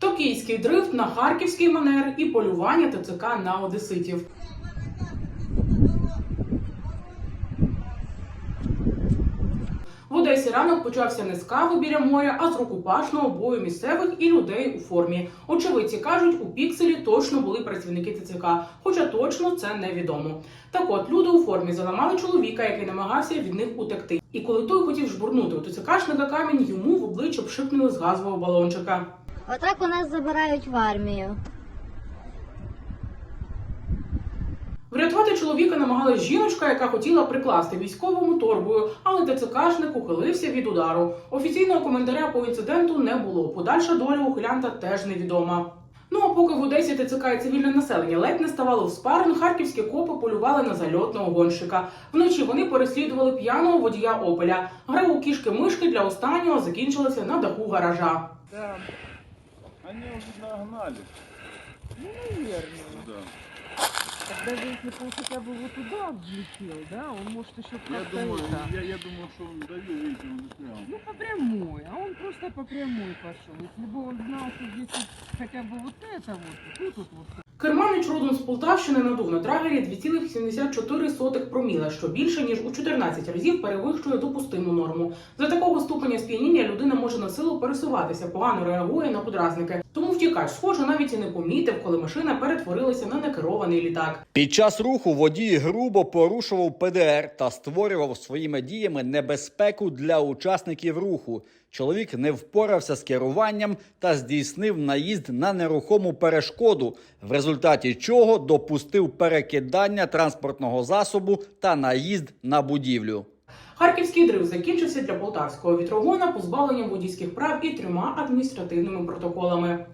Токійський дрифт на харківський манер і полювання ТЦК на одеситів. В Одесі ранок почався не з кави біля моря, а з рукопашного бою місцевих і людей у формі. Очевидці кажуть, у пікселі точно були працівники ТЦК, хоча точно це невідомо. Так от люди у формі заламали чоловіка, який намагався від них утекти. І коли той хотів жбурнути у ТЦКшника камінь, йому в обличчя пшикнули з газового балончика. Отак у нас забирають в армію. Врятувати чоловіка намагалась жіночка, яка хотіла прикласти військовому торбою, але ТЦКшник ухилився від удару. Офіційного коментаря по інциденту не було. Подальша доля ухилянта теж невідома. Ну а поки в Одесі ТЦК і цивільне населення ледь не ставало в спарин, харківські копи полювали на зальотного гонщика. Вночі вони переслідували п'яного водія Опеля. Гра у кішки-мишки для останнього закінчилася на даху гаража. Да. Они уже нагнали. Ну, наверное. Да. Так даже если бы он хотя бы вот туда влетел, да, он может еще Я как-то думаю, это... я, я думаю, что он давил, видите, он застрял. Ну, по прямой, а он просто по прямой пошел. Если бы он знал, что здесь вот хотя бы вот это вот, тут вот, вот Керманич родом з Полтавщини надув на драгері 2,74 проміла, що більше ніж у 14 разів перевищує допустиму норму. За такого ступеня сп'яніння людина може на силу пересуватися, погано реагує на подразники. Тому втікач, схоже, навіть і не помітив, коли машина перетворилася на некерований літак. Під час руху водій грубо порушував ПДР та створював своїми діями небезпеку для учасників руху. Чоловік не впорався з керуванням та здійснив наїзд на нерухому перешкоду, в результаті чого допустив перекидання транспортного засобу та наїзд на будівлю. Харківський дрив закінчився для полтавського вітрогона позбавленням водійських прав і трьома адміністративними протоколами.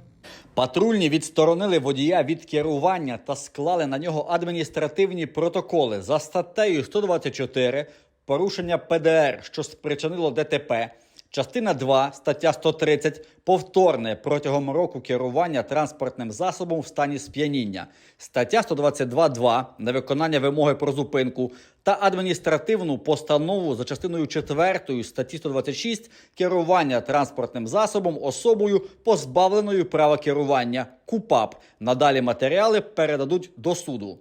Патрульні відсторонили водія від керування та склали на нього адміністративні протоколи за статтею 124 порушення ПДР, що спричинило ДТП. Частина 2, стаття 130 повторне протягом року керування транспортним засобом в стані сп'яніння. Стаття 122.2 невиконання вимоги про зупинку та адміністративну постанову за частиною 4 статті 126 керування транспортним засобом особою позбавленою права керування КУПАП. Надалі матеріали передадуть до суду.